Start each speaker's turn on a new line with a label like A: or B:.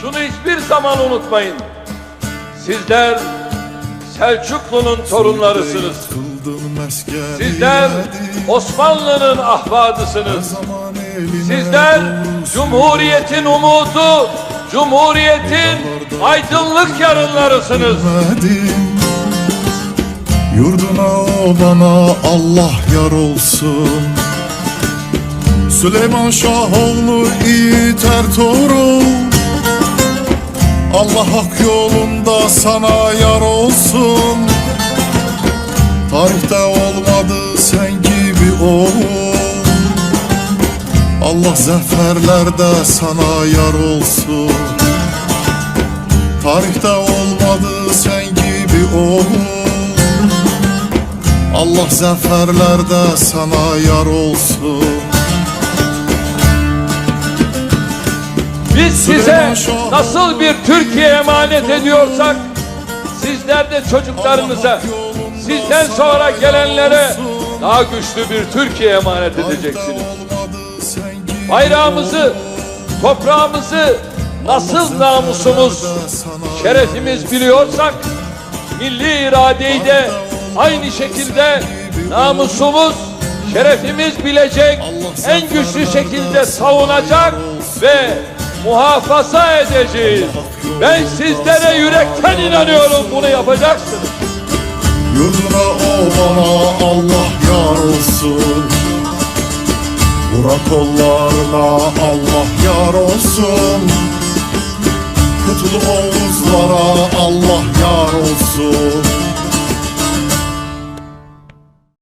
A: Şunu hiçbir zaman unutmayın. Sizler Selçuklu'nun torunlarısınız. Sizler Osmanlı'nın ahvadısınız. Sizler Cumhuriyet'in umudu, Cumhuriyet'in aydınlık yarınlarısınız.
B: Yurduna obana Allah yar olsun Süleyman Şahoğlu Yiğit hak yolunda sana yar olsun. Tarihte olmadı sen gibi oğul. Allah zaferlerde sana yar olsun. Tarihte olmadı sen gibi oğul. Allah zaferlerde sana yar olsun.
A: Biz size nasıl bir Türkiye emanet ediyorsak sizler de çocuklarınıza sizden sonra gelenlere daha güçlü bir Türkiye emanet edeceksiniz. Bayrağımızı, toprağımızı nasıl namusumuz, şerefimiz biliyorsak milli iradeyi de aynı şekilde namusumuz, şerefimiz bilecek, en güçlü şekilde savunacak ve muhafaza edeceğiz. Ben sizlere yürekten inanıyorum bunu yapacaksınız.
B: Yurduna obana Allah yar olsun Burak kollarına Allah yar olsun Kutlu Oğuzlara Allah yar olsun